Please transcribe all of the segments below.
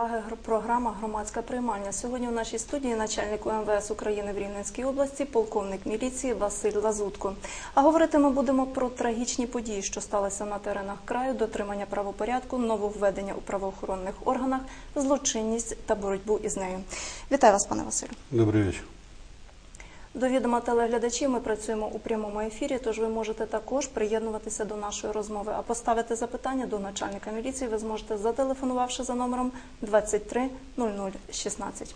уваги програма Громадська приймальня. Сьогодні у нашій студії начальник МВС України в Рівненській області, полковник міліції Василь Лазутко. А говорити ми будемо про трагічні події, що сталися на теренах краю, дотримання правопорядку, нововведення у правоохоронних органах, злочинність та боротьбу із нею. Вітаю вас, пане Василю. Добрий вечір. До відома телеглядачів ми працюємо у прямому ефірі, тож ви можете також приєднуватися до нашої розмови. А поставити запитання до начальника міліції ви зможете зателефонувавши за номером 23 0016.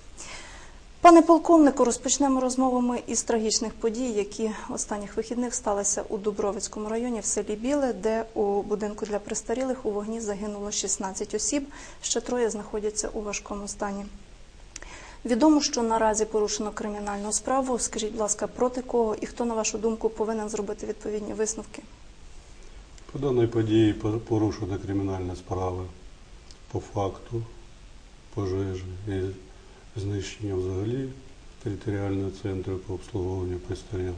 Пане полковнику, розпочнемо розмову ми із трагічних подій, які останніх вихідних сталися у Дубровицькому районі в селі Біле, де у будинку для престарілих у вогні загинуло 16 осіб. Ще троє знаходяться у важкому стані. Відомо, що наразі порушено кримінальну справу. Скажіть, будь ласка, проти кого і хто, на вашу думку, повинен зробити відповідні висновки? По даній події порушена кримінальна справа по факту пожежі і знищення взагалі територіального центру по обслуговуванню престарілих.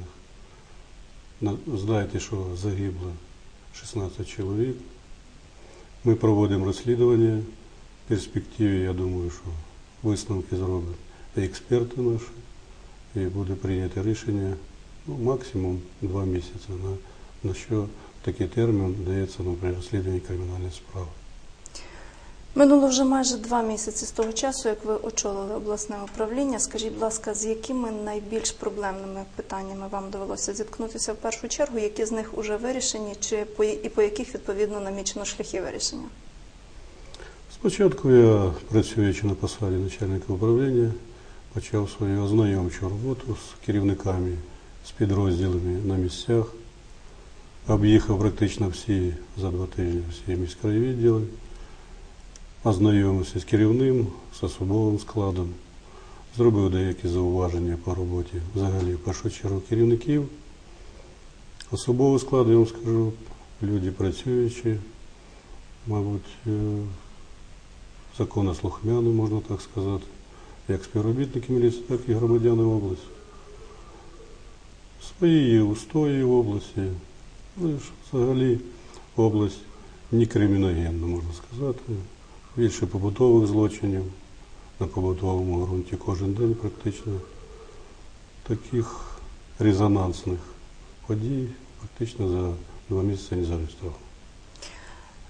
На- Знаєте, що загибло 16 чоловік. Ми проводимо розслідування. В перспективі, я думаю, що висновки зроблять експерти наші, і буде прийнято рішення ну, максимум два місяці, на, на що такий термін дається, наприклад, розслідування кримінальної справи. Минуло вже майже два місяці з того часу, як ви очолили обласне управління. Скажіть, будь ласка, з якими найбільш проблемними питаннями вам довелося зіткнутися в першу чергу, які з них вже вирішені, чи по і по яких відповідно намічено шляхи вирішення? Спочатку я, працюючи на посаді начальника управління, почав свою ознайомчу роботу з керівниками, з підрозділами на місцях, об'їхав практично всі за два тижні всі міськраї відділи, ознайомився з керівним, з особовим складом, зробив деякі зауваження по роботі взагалі в першу чергу керівників. Особовий склад, я вам скажу, люди працюючі, мабуть, законослухняні, можна так сказати, як співробітники міліції, так і громадяни області. Свої устої в області, ну взагалі область не криміногенна, можна сказати. Більше побутових злочинів на побутовому ґрунті кожен день практично. Таких резонансних подій практично за два місяці не зареєстровано.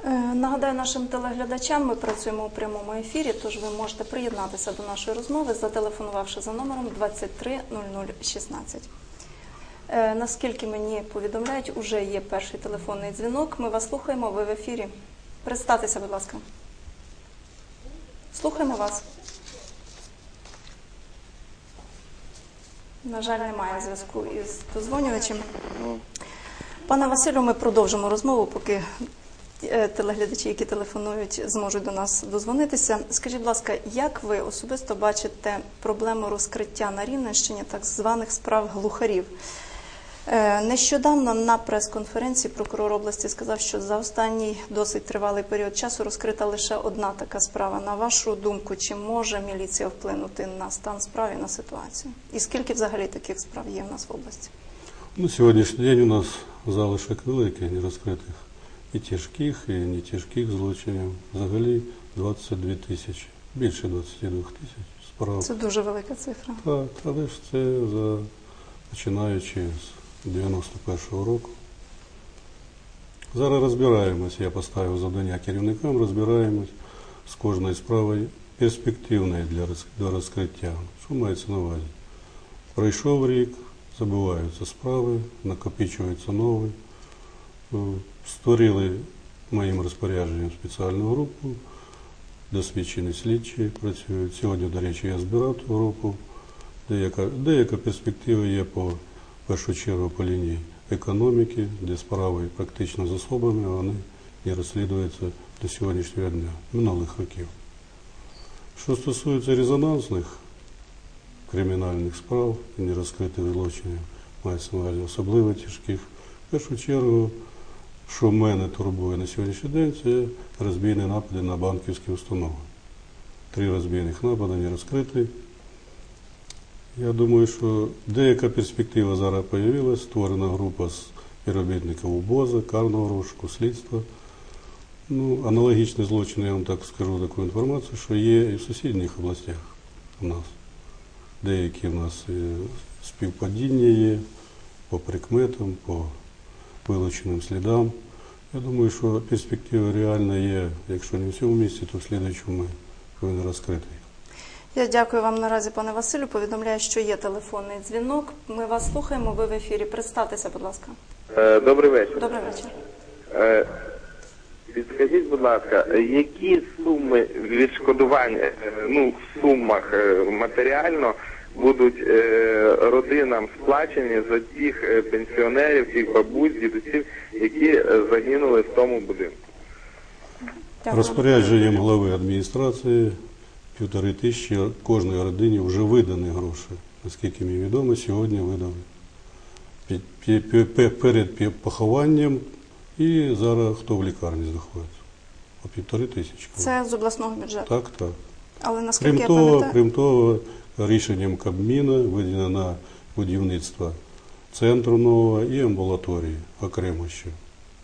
Е, Нагадаю нашим телеглядачам, ми працюємо у прямому ефірі, тож ви можете приєднатися до нашої розмови, зателефонувавши за номером 23 0016. Е, Наскільки мені повідомляють, уже є перший телефонний дзвінок. Ми вас слухаємо, ви в ефірі. Представтеся, будь ласка. Слухаємо вас. На жаль, немає зв'язку із дозвонювачем. Пане Василю, ми продовжимо розмову, поки телеглядачі, які телефонують, зможуть до нас дозвонитися. Скажіть, будь ласка, як ви особисто бачите проблему розкриття на Рівненщині так званих справ глухарів? Е, Нещодавно на прес-конференції прокурор області сказав, що за останній досить тривалий період часу розкрита лише одна така справа. На вашу думку, чи може міліція вплинути на стан справи, на ситуацію? І скільки взагалі таких справ є в нас в області? На сьогоднішній день у нас залишок великий нерозкритих і тяжких, і не тяжких злочинів. Взагалі 22 тисячі, більше 22 тисяч справ. Це дуже велика цифра. Так, але ж це за починаючи з 91-го року. Зараз розбираємось, я поставив завдання керівникам, розбираємось з кожною справою перспективною для для розкриття. Що мається на увазі? Пройшов рік, забуваються справи, накопичуються нові. Ну, Створили моїм розпорядженням спеціальну групу, досвідчені слідчі працюють. Сьогодні, до речі, я збирав ту групу. Деяка, деяка перспектива є по першу чергу по лінії економіки, де справи практично з особами, вони не розслідуються до сьогоднішнього дня, минулих років. Що стосується резонансних кримінальних справ нерозкритих злочинів, мається на увазі особливо тяжких, в першу чергу, що мене турбує на сьогоднішній день, це розбійні напади на банківські установи. Три розбійних напади не розкриті. Я думаю, що деяка перспектива зараз з'явилася, створена група з співробітників УБОЗа, карного розшуку, слідства. Ну, аналогічні злочини, я вам так скажу таку інформацію, що є і в сусідніх областях у нас. Деякі в нас е, співпадіння є по прикметам, по вилученим слідам. Я думаю, що перспектива реальна є, якщо не в цьому місці, то в слідуючому ми повинні розкрити. Я дякую вам наразі, пане Василю. Повідомляю, що є телефонний дзвінок. Ми вас слухаємо. Ви в ефірі. Представтеся, будь ласка. Е, Добрий вечір. Добрий вечір. Е, Підскажіть, будь ласка, які суми відшкодувань е, ну, в сумах е, матеріально будуть е, родинам сплачені за тих е, пенсіонерів, тих бабусь, дідусів, які е, загинули в тому будинку? Розпорядженням глави адміністрації півтори тисячі кожній родині вже видані гроші. Наскільки мені відомо, сьогодні видали. Перед похованням і зараз хто в лікарні знаходиться. По півтори тисячі. Це з обласного бюджету. Так, так. Але наскільки Крім я того, крім того, рішенням Кабміна виділено на будівництво центру нового і амбулаторії окремо ще.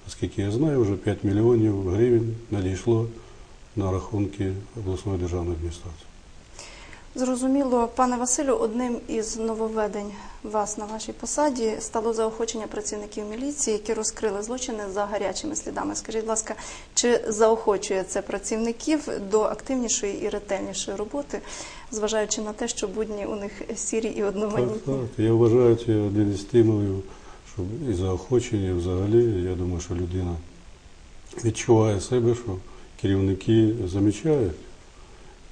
Наскільки я знаю, вже 5 мільйонів гривень надійшло на рахунки обласної державної адміністрації. Зрозуміло, пане Василю, одним із нововведень вас на вашій посаді стало заохочення працівників міліції, які розкрили злочини за гарячими слідами. Скажіть, будь ласка, чи заохочує це працівників до активнішої і ретельнішої роботи, зважаючи на те, що будні у них сірі і Так, одноманітні? так. Я вважаю, це один із стимулів, щоб і заохочення, і взагалі, я думаю, що людина відчуває себе, що керівники замічають,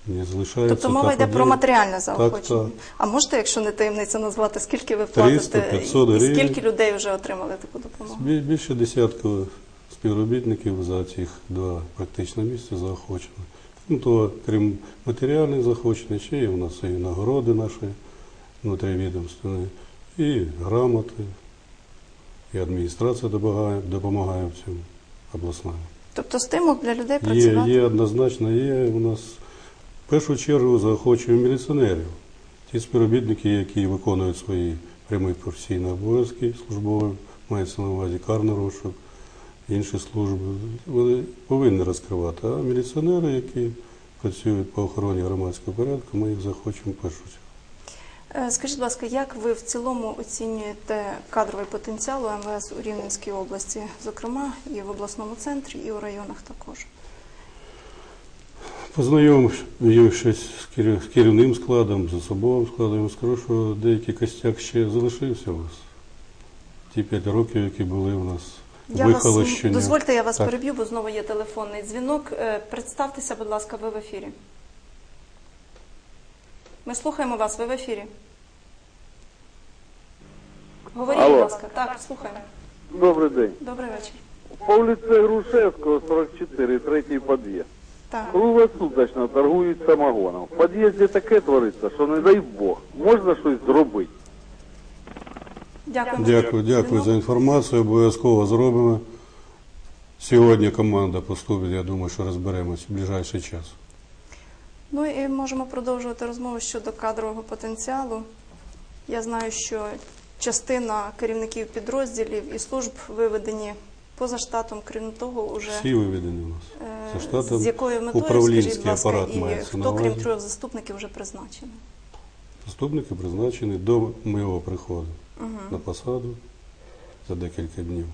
не залишаються. Тобто мова йде про матеріальне заохочення. так. А можете, якщо не таємниця, назвати, скільки ви 300, платите 500 і скільки людей вже отримали таку допомогу? Більше десятка співробітників за цих два практично місяці заохочено. Ну, то, крім матеріальних заохочень, ще є у нас і нагороди наші внутрівідомственні, і грамоти, і адміністрація допомагає, допомагає в цьому обласна. Тобто стимул для людей Є, працювати. є однозначно, є у нас першу чергу заохочуємо міліціонерів. Ті співробітники, які виконують свої прямі професійні обов'язки службові, мається на увазі карний розшук, інші служби, вони повинні розкривати. А міліціонери, які працюють по охороні громадського порядку, ми їх захочемо першу чергу. Е, Скажіть, будь ласка, як ви в цілому оцінюєте кадровий потенціал у МВС у Рівненській області, зокрема і в обласному центрі, і у районах також? Познайомившись з з керівним складом, з особовим складом, я скажу, що деякий костяк ще залишився у вас. Ті п'ять років, які були у нас Я вас дозвольте, я вас Так. переб'ю, бо знову є телефонний дзвінок. Е, Представтеся, будь ласка, ви в ефірі. Ми слухаємо вас, ви в ефірі. Говоріть, Алло. будь ласка. Так, слухаємо. Добрий день. Добрий вечір. По вулиці Грушевського, 44, третій під'їзд. Так. Круглосуточно торгують самогоном. В під'їзді таке твориться, що не дай Бог, можна щось зробити. Дякую. Дякую, дякую за інформацію. Обов'язково зробимо. Сьогодні команда поступить, я думаю, що розберемось в ближайший час. Ну і можемо продовжувати розмову щодо кадрового потенціалу. Я знаю, що частина керівників підрозділів і служб виведені поза штатом, крім того, уже Всі виведені у нас. Е, За штатом з якою метою, управлінський скажіть, ласка, апарат і мається на хто, крім трьох заступників, вже призначений? Заступники призначені до моєго приходу Угу. на посаду за декілька днів.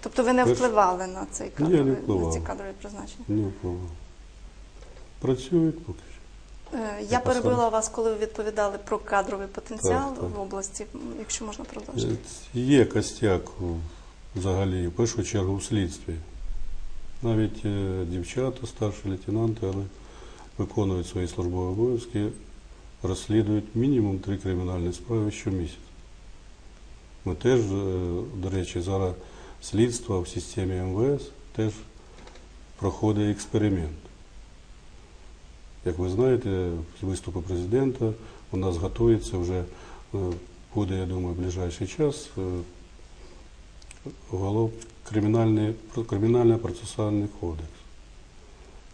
Тобто ви не впливали на цей Ні, не кадровий, на ці кадрові призначення? Ні впливав. Працюють поки що. Е, Я перебила вас, коли ви відповідали про кадровий потенціал Так, так. в області, якщо можна продовжити. Е, Є костяк взагалі, в першу чергу в слідстві. Навіть е, дівчата, старші лейтенанти, але виконують свої службові обов'язки, розслідують мінімум три кримінальні справи щомісяця. Ми теж, е, до речі, зараз слідство в системі МВС теж проходить експеримент. Як ви знаєте, з виступу президента у нас готується вже е, буде, я думаю, в ближайший час уголов, кримінальний, про- кримінально-процесуальний кодекс.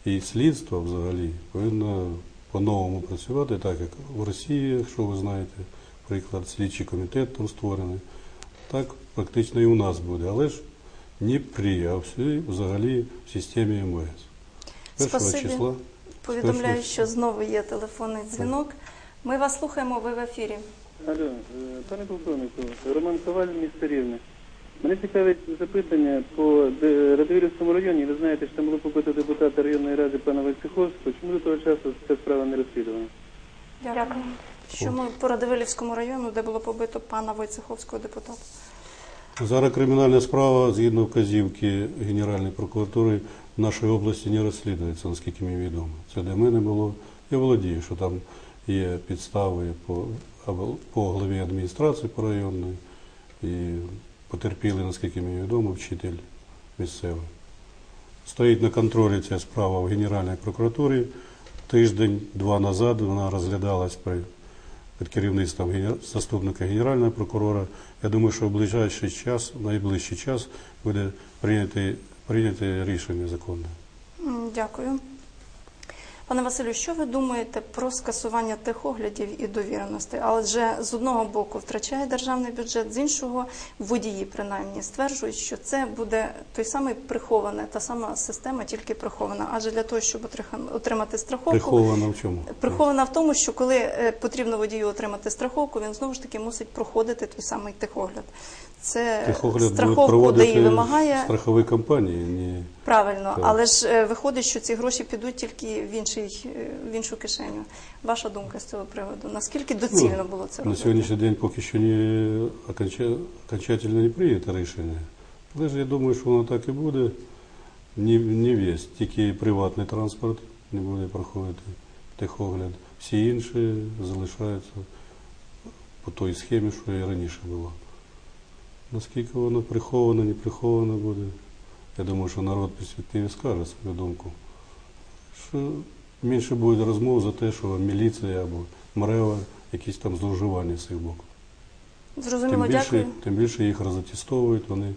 І слідство взагалі повинно по-новому працювати, так як в Росії, якщо ви знаєте, приклад, слідчий комітет там створений, так практично і у нас буде. Але ж не при, а взагалі в системі МВС. Першого числа Повідомляю, що знову є телефонний дзвінок. Ми вас слухаємо, ви в ефірі. Алло, е, пане полковнику, Роман Коваль, місто Рівне. Мене цікавить запитання по Де- районі. Ви знаєте, що там було побито депутата районної ради пана Войцеховського. Чому до того часу ця справа не розслідувана? Дякую. Що ми по Радивилівському району, де було побито пана Войцеховського депутата? Зараз кримінальна справа, згідно вказівки Генеральної прокуратури, в нашій області не розслідується, наскільки мені відомо. Це для мене було. Я володію, що там є підстави по, або по главі адміністрації по районної і потерпіли, наскільки мені відомо, вчитель місцевий. Стоїть на контролі ця справа в Генеральній прокуратурі. Тиждень-два назад вона розглядалась при під керівництвом генер- заступника генерального прокурора. Я думаю, що в ближайший час, найближчий час буде прийняти, прийняти рішення законне. Дякую. Пане Василю, що ви думаєте про скасування техоглядів і довіреностей? Адже з одного боку втрачає державний бюджет, з іншого водії принаймні стверджують, що це буде той самий прихований, та сама система, тільки прихована. Адже для того, щоб отримати страховку, Приховано в чому? Прихована в тому, що коли е, потрібно водію отримати страховку, він знову ж таки мусить проходити той самий техогляд. Це Техогляд буде страховку ДАІ вимагає страхові компанії. Не... правильно, Так. але ж е, виходить, що ці гроші підуть тільки в інший е, в іншу кишеню. Ваша думка з цього приводу? Наскільки доцільно було це На робити? сьогоднішній день поки що не окончательно не прийнято рішення. Але ж я думаю, що воно так і буде. Не, не весь, тільки приватний транспорт не буде проходити техогляд. Всі інші залишаються по той схемі, що і раніше було. Наскільки воно приховано, не приховано буде, я думаю, що народ перспективі скаже свою думку. Що менше буде розмов за те, що міліція або МРЕВА якісь там зловживання з їх боку. Зрозуміло, Тим більше, дякую. тим більше їх розатестовують, вони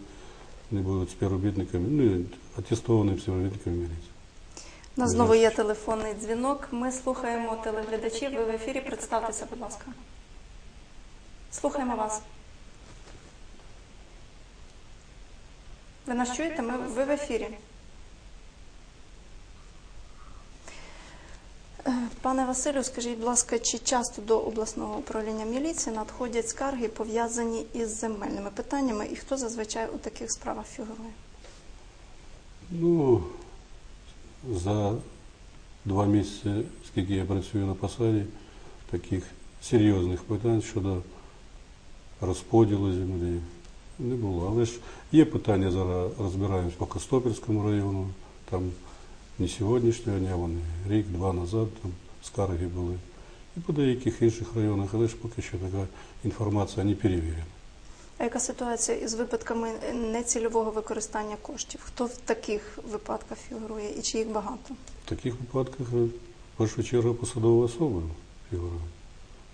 не будуть співробітниками, ну, атестованими співробітниками міліції. У нас знову є телефонний дзвінок. Ми слухаємо телеглядачів. Ви в ефірі. Представтеся, будь ласка. Слухаємо вас. Ви нас чуєте? Ми, ви в ефірі. Е, Пане Василю, скажіть, будь ласка, чи часто до обласного управління міліції надходять скарги, пов'язані із земельними питаннями, і хто зазвичай у таких справах фігурує? Ну, за два місяці, скільки я працюю на посаді, таких серйозних питань щодо розподілу землі не було. Але ж є питання, зараз розбираємось по Костопільському району, там не сьогоднішнього дня, вони рік-два назад там скарги були. І по деяких інших районах, але ж поки що така інформація не перевірена. А яка ситуація із випадками нецільового використання коштів? Хто в таких випадках фігурує і чи їх багато? В таких випадках е, в першу чергу посадові особи фігурують.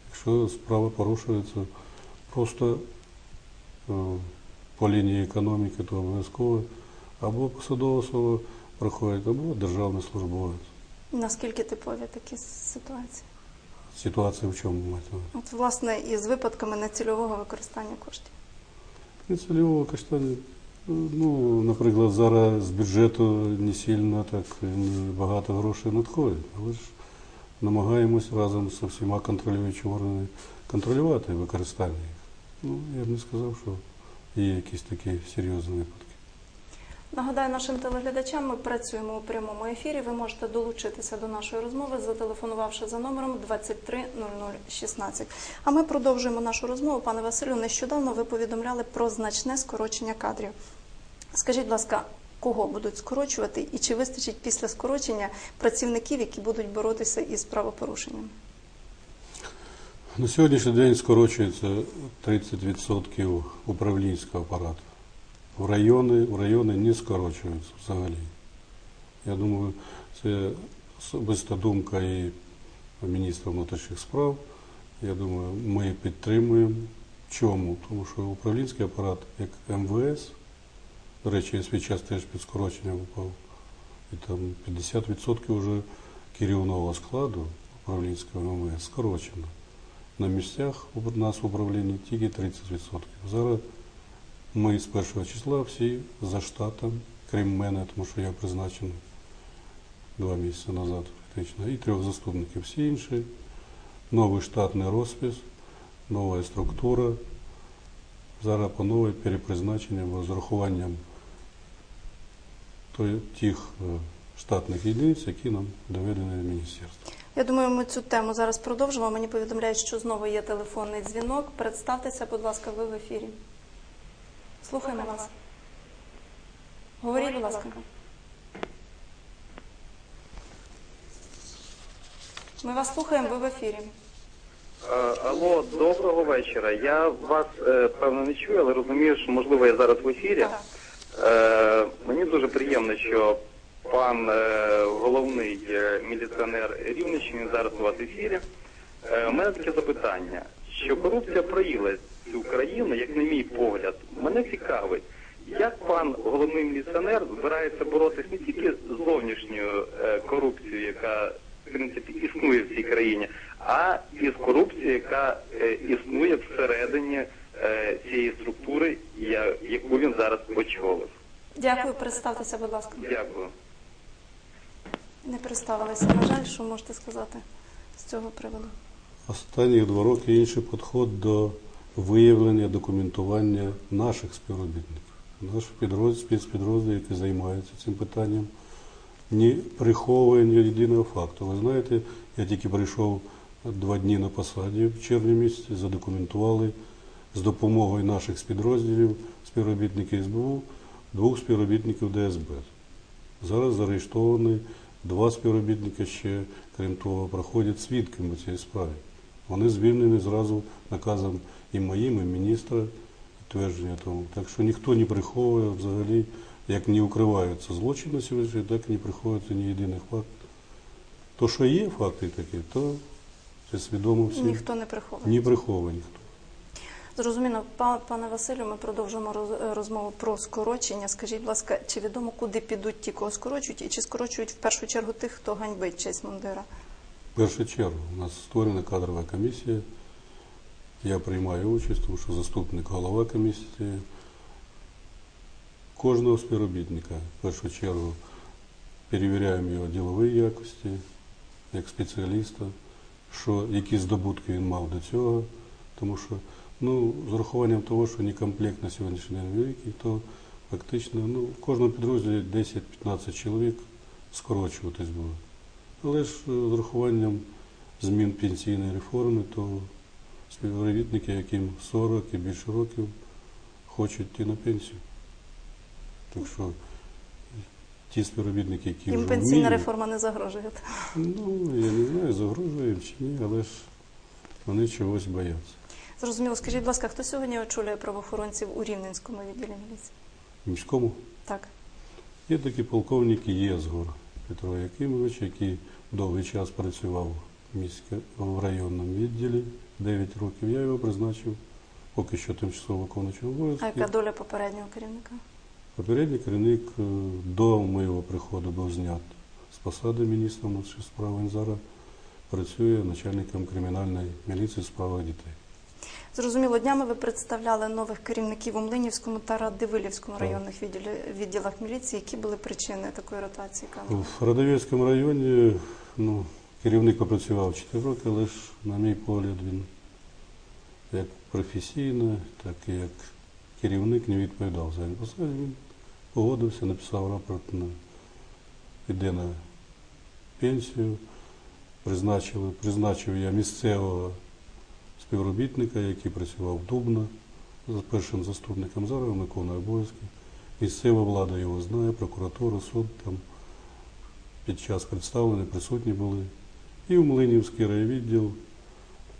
Якщо справа порушується просто е, по лінії економіки, то обов'язково або посадова особа проходить, або державний службовець. Наскільки типові такі ситуації? Ситуація в чому мати? От власне із випадками нецільового використання коштів. Нецільового коштання, е, ну, наприклад, зараз з бюджету не сильно так багато грошей надходить, але ж намагаємось разом з всіма контролюючими органами контролювати використання їх. Ну, я б не сказав, що є якісь такі серйозні випадки. Нагадаю нашим телеглядачам, ми працюємо у прямому ефірі. Ви можете долучитися до нашої розмови, зателефонувавши за номером 230016. А ми продовжуємо нашу розмову. Пане Василю, нещодавно ви повідомляли про значне скорочення кадрів. Скажіть, будь ласка, кого будуть скорочувати і чи вистачить після скорочення працівників, які будуть боротися із правопорушенням? На сьогоднішній день скорочується 30% управлінського апарату. В райони, в райони не скорочуються взагалі. Я думаю, це особиста думка і міністра внутрішніх справ. Я думаю, ми підтримуємо. Чому? Тому що управлінський апарат, як МВС, до речі, я свій час теж під скорочення випав. І там 50% вже керівного складу управлінського МВС скорочено. На місцях у нас в управлінні тільки 30%. Зараз Ми з першого числа всі за штатом, крім мене, тому що я призначений два місяці назад, фактично, і трьох заступників. Всі інші. Новий штатний розпис, нова структура. Зараз по новій перепризначення з урахуванням тих е, штатних єдиниць, які нам доведені в міністерстві. Я думаю, ми цю тему зараз продовжимо. Мені повідомляють, що знову є телефонний дзвінок. Представтеся, будь ласка, ви в ефірі. Слухаємо вас. Говоріть, будь ласка. Ми вас слухаємо, ви в ефірі. Е, Алло, доброго вечора. Я вас е, певно не чую, але розумію, що можливо я зараз в ефірі. Так. Е, мені дуже приємно, що пан е, головний е, міліціонер Рівненщини зараз у вас в ефірі. Е, у мене таке запитання, що корупція проїла цю країну, як на мій погляд, мене цікавить, як пан головний міліціонер збирається боротися не тільки з зовнішньою корупцією, яка в принципі існує в цій країні, а і з корупцією, яка існує всередині цієї структури, яку він зараз очолив. Дякую, представтеся, будь ласка. Дякую. Не представилися, на жаль, що можете сказати з цього приводу. Останні два роки інший підход до виявлення, документування наших співробітників. Наш підрозділ, спецпідрозділ, який займається цим питанням, не приховує ні єдиного факту. Ви знаєте, я тільки прийшов два дні на посаді в червні місяці, задокументували з допомогою наших співрозділів, співробітників СБУ, двох співробітників ДСБ. Зараз зареєстровані два співробітники ще, крім того, проходять свідками в цій справі. Вони звільнені зразу наказом і моїм, і міністра підтвердження тому. Так що ніхто не приховує взагалі, як не укриваються злочини сьогодні, так і не приховується ні єдиний факт. То, що є факти такі, то це свідомо всі. Ніхто не приховує. Не приховує ніхто. Зрозуміло, Па- пане Василю, ми продовжимо роз- розмову про скорочення. Скажіть, будь ласка, чи відомо, куди підуть ті, кого скорочують, і чи скорочують в першу чергу тих, хто ганьбить честь мундира? В першу чергу у нас створена кадрова комісія. Я приймаю участь, тому що заступник голова комісії. Кожного співробітника в першу чергу перевіряємо його ділові якості як спеціаліста, що, які здобутки він мав до цього. Тому що ну, з урахуванням того, що не комплект на сьогоднішній день великий, то фактично ну, в кожному підрозділі 10-15 чоловік скорочуватись буде. Але ж е, з урахуванням змін пенсійної реформи, то співробітники, яким 40 і більше років, хочуть йти на пенсію. Так що ті співробітники, які Їм вже пенсійна вміють, реформа не загрожує. ну, я не знаю, загрожує їм чи ні, але ж вони чогось бояться. Зрозуміло, скажіть, будь ласка, хто сьогодні очолює правоохоронців у Рівненському відділі міліції? Міському Так. є такі полковники Єзгор Петро Якимович, який довгий час працював в, міське, в районному відділі 9 років. Я його призначив поки що тимчасово виконуючим А яка доля попереднього керівника? Попередній керівник е, до моєго приходу був знят з посади міністра внутрішніх справ. Він зараз працює начальником кримінальної міліції з справах дітей. Зрозуміло, днями ви представляли нових керівників у Млинівському та Радивилівському районних відділі- відділах міліції. Які були причини такої ротації? Яка? В Радовецькому районі ну, керівник попрацював 4 роки, але ж, на мій погляд, він як професійно, так і як керівник не відповідав за посаді. Він погодився, написав рапорт на іде на пенсію. Призначили, призначив я місцевого співробітника, який працював в Дубно з першим заступником. Зараз виконує обов'язки. Місцева влада його знає, прокуратура, суд там під час представлення присутні були. І в Млинівський райвідділ,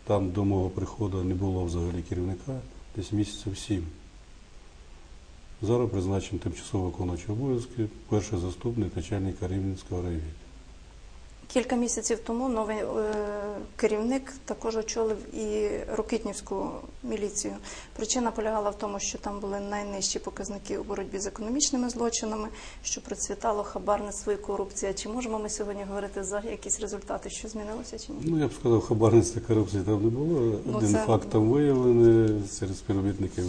там до мого приходу не було взагалі керівника, десь місяців сім. Зараз призначений тимчасово виконуючий обов'язки, перший заступник начальника Рівненського райвідділу. Кілька місяців тому новий е, керівник також очолив і Рокитнівську міліцію. Причина полягала в тому, що там були найнижчі показники у боротьбі з економічними злочинами, що процвітало хабарництво і корупція. Чи можемо ми сьогодні говорити за якісь результати, що змінилося чи ні? Ну, я б сказав, хабарництва корупції там не було. Ну, Один це- факт там виявлений серед співробітників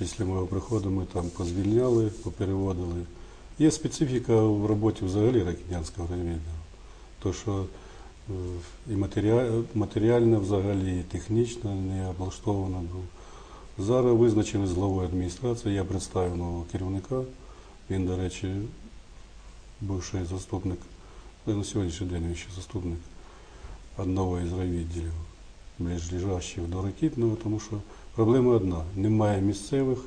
Після мого приходу ми там позвільняли, попереводили. Є специфіка в роботі взагалі ракетянського райвідділу. То, що е, і матеріа- матеріально взагалі, і технічно не облаштовано було. Зараз визначили з главою адміністрації, я представив нового керівника. Він, до речі, бувший заступник, ну, на сьогоднішній день він ще заступник одного із райвідділів, ближлежащих до Ракітного, тому що проблема одна. Немає місцевих,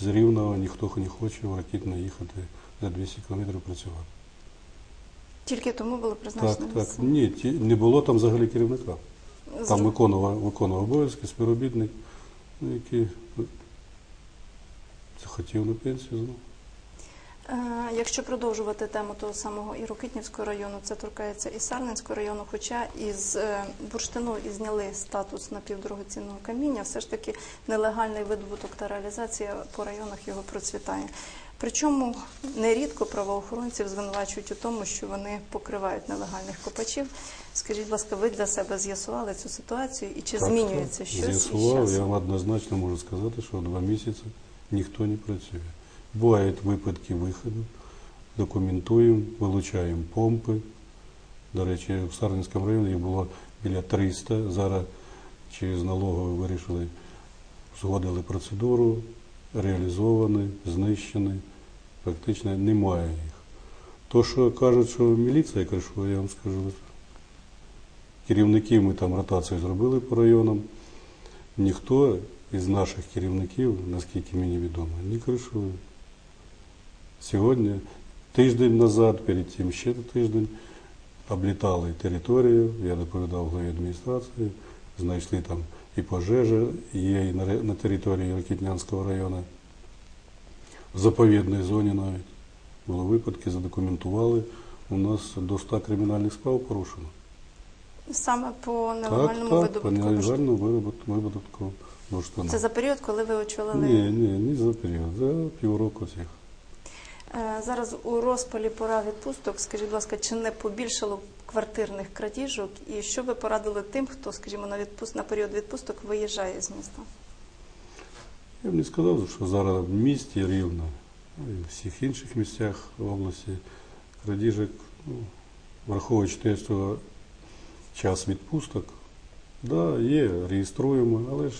з Рівного ніхто не хоче в Ракітне їхати за 200 кілометрів працювати. Тільки тому було Так, призначено так. місце. Ні, ті, не було там взагалі керівника. Там Зру- виконував, виконував обов'язки, співробітник, ну, який ну, захотів на пенсію знову. Е, Якщо продовжувати тему того самого і Рокитнівського району, це торкається і Сарненського району, хоча із е, бурштину і зняли статус напівдорогоцінного каміння, все ж таки нелегальний видобуток та реалізація по районах його процвітає. Причому нерідко правоохоронців звинувачують у тому, що вони покривають нелегальних копачів. Скажіть, будь ласка, ви для себе з'ясували цю ситуацію і чи Так, змінюється щось З'ясував, я вам однозначно можу сказати, що два місяці ніхто не працює. Бувають випадки виходу, документуємо, вилучаємо помпи. До речі, в Сарненському районі їх було біля 300. Зараз через налогові вирішили, згодили процедуру, реалізовані, знищені. Практично немає їх. То, що кажуть, що міліція кришує, я вам скажу, керівників ми там ротацію зробили по районам. Ніхто із наших керівників, наскільки мені відомо, не кришує. Сьогодні, тиждень назад, перед цим ще тиждень, облітали територію, я доповідав главі адміністрації, знайшли там і пожежа, є і на, території Ракітнянського району, заповідній зоні навіть. Були випадки, задокументували. У нас до 100 кримінальних справ порушено. Саме по Так, нелегальному так, по видобутку бурштину? нелегальному виробітку виробітку бурштину. Це за період, коли ви очолили Ні, ні, не за період, за півроку цих. Е, Зараз у розпалі пора відпусток. Скажіть, будь ласка, чи не побільшало квартирних крадіжок? І що ви порадили тим, хто, скажімо, на відпуст на період відпусток виїжджає з міста? Я б не сказав, що зараз в місті рівно, ну, і в всіх інших місцях області крадіжок, ну, враховуючи те, що час відпусток, да, є, реєструємо, але ж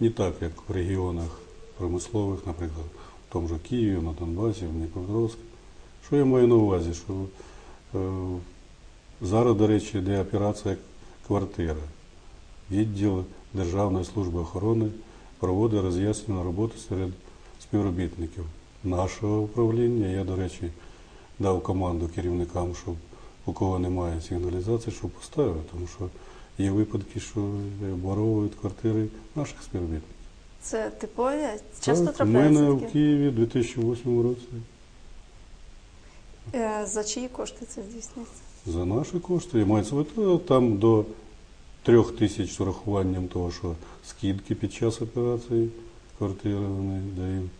не так, як в регіонах промислових, наприклад, в тому ж Києві, на Донбасі, в Дніпропетровську. Що я маю на увазі? Що е, зараз, до речі, йде операція квартира. Відділ Державної служби охорони проводить роз'яснювальну роботу серед співробітників нашого управління. Я, до речі, дав команду керівникам, щоб у кого немає сигналізації, щоб поставили, тому що є випадки, що обворовують квартири наших співробітників. Це типові? Часто Так, у мене в? Києві в 2008 році Е, За чиї кошти це здійснюється? за наші кошти. Я маю там до трьох тисяч з урахуванням того, що скидки під час операції квартири вони дають.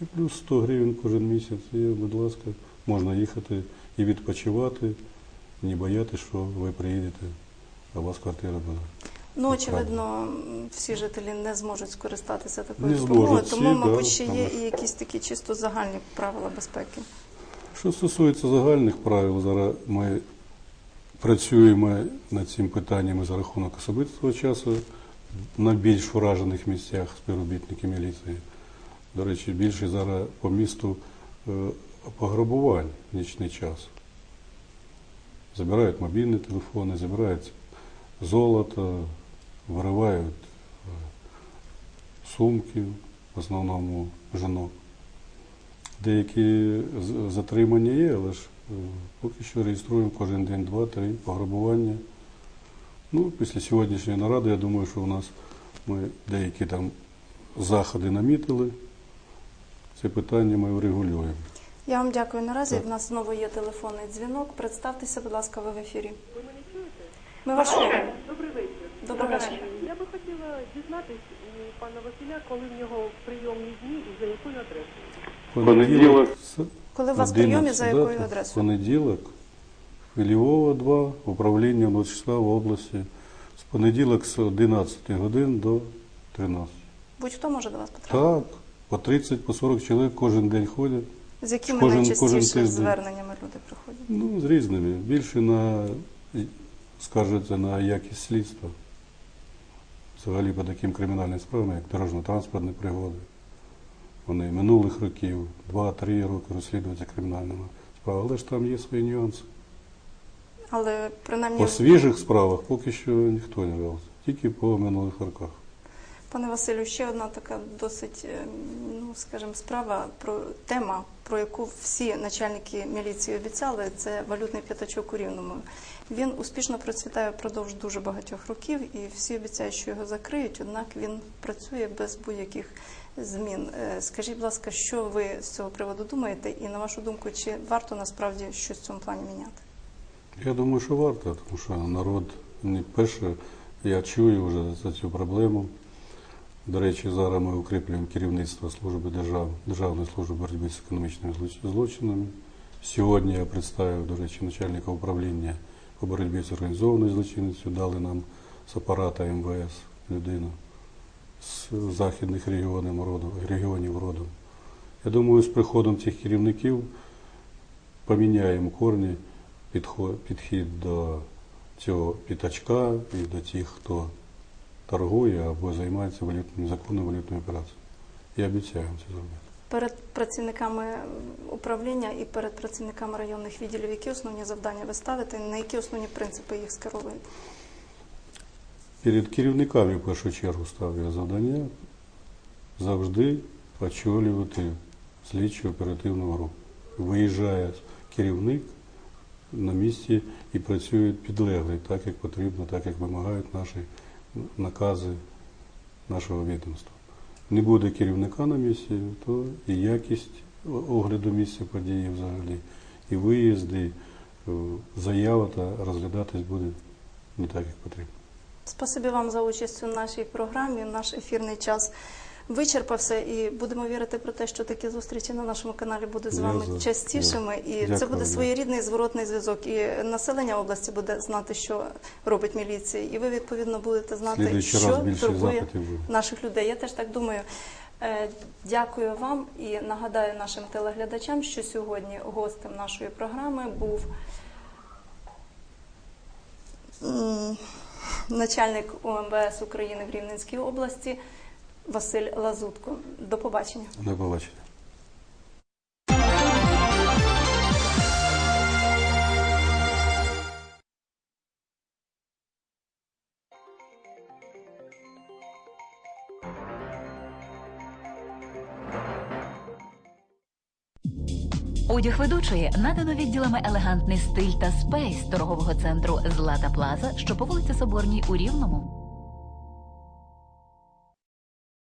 І плюс 100 гривень кожен місяць. І, будь ласка, можна їхати і відпочивати, не боятися, що ви приїдете, а у вас квартира буде. Ну, очевидно, всі жителі не зможуть скористатися такою допомогою, тому, всі, мабуть, да, ще є і якісь такі чисто загальні правила безпеки. Що стосується загальних правил, зараз ми працюємо над цим питанням за рахунок особистого часу на більш вражених місцях співробітники міліції. До речі, більше зараз по місту е, пограбувань в нічний час. Забирають мобільні телефони, забирають золото, виривають е, сумки, в основному жінок. Деякі затримання є, але ж поки що реєструємо кожен день два-три пограбування. Ну, після сьогоднішньої наради, я думаю, що у нас ми деякі там заходи намітили. Це питання ми врегулюємо. Я вам дякую наразі. Так. В нас знову є телефонний дзвінок. Представтеся, будь ласка, ви в ефірі. Ви мене чуєте? Ми вас чуємо. Добрий вечір. Добрий вечір. Я би хотіла дізнатись у пана Василя, коли в нього прийомні дні і за якою адресою. Понеділок. Коли у вас прийомі, за якою адресою? Понеділок. Хвильового 2, управління Владислава в області. З понеділок з 11 годин до 13. Будь-хто може до вас потрапити. Так, По 30, по 40 чоловік кожен день ходять. З якими Кожен- найчастіше кожен зверненнями люди приходять? Ну, з різними. Більше на, скажете, на якість слідства. Взагалі по таким кримінальним справам, як дорожньо-транспортні пригоди. Вони минулих років, 2-3 роки розслідуються кримінальними справами. Але ж там є свої нюанси. Але принаймні По свіжих справах поки що ніхто не взявся. Тільки по минулих роках. Пане Василю, ще одна така досить, е, ну скажімо, справа про тема, про яку всі начальники міліції обіцяли, це валютний п'ятачок у Рівному. Він успішно процвітає впродовж дуже багатьох років, і всі обіцяють, що його закриють, однак він працює без будь-яких змін. Е, Скажіть, будь ласка, що ви з цього приводу думаєте, і на вашу думку, чи варто насправді щось в цьому плані міняти? Я думаю, що варто, тому що народ не перше, я чую вже за цю проблему. До речі, зараз ми укріплюємо керівництво служби держав, Державної служби боротьби з економічними злочинами. Сьогодні я представив, до речі, начальника управління по боротьбі з організованою злочинністю, дали нам з апарата МВС людину з західних регіонів роду, регіонів роду. Я думаю, з приходом цих керівників поміняємо корні підхід до цього п'ятачка і до тих, хто торгує або займається валютними законною валютною операцією. Я обіцяю це зробити. Перед працівниками управління і перед працівниками районних відділів, які основні завдання ви ставите, на які основні принципи їх скеровуєте? Перед керівниками в першу чергу ставлю завдання завжди очолювати слідчу оперативну групу. Виїжджає керівник на місці і працює підлеглий, так як потрібно, так як вимагають наші накази нашого відомства. Не буде керівника на місці, то і якість огляду місця події взагалі, і виїзди, е, заява та розглядатись буде не так, як потрібно. Спасибі вам за участь у нашій програмі. Наш ефірний час вичерпався, і будемо вірити про те, що такі зустрічі на нашому каналі будуть з вами частішими, і Дякую це буде своєрідний зворотний зв'язок. І населення області буде знати, що робить міліція, і ви відповідно будете знати, Слідуючий що турбує наших людей. Я теж так думаю. Е, Дякую вам і нагадаю нашим телеглядачам, що сьогодні гостем нашої програми був начальник УМВС України в Рівненській області Василь Лазутко. До побачення. До побачення. Одяг ведучої надано відділами елегантний стиль та спейс торгового центру Злата Плаза, що по вулиці Соборній у Рівному.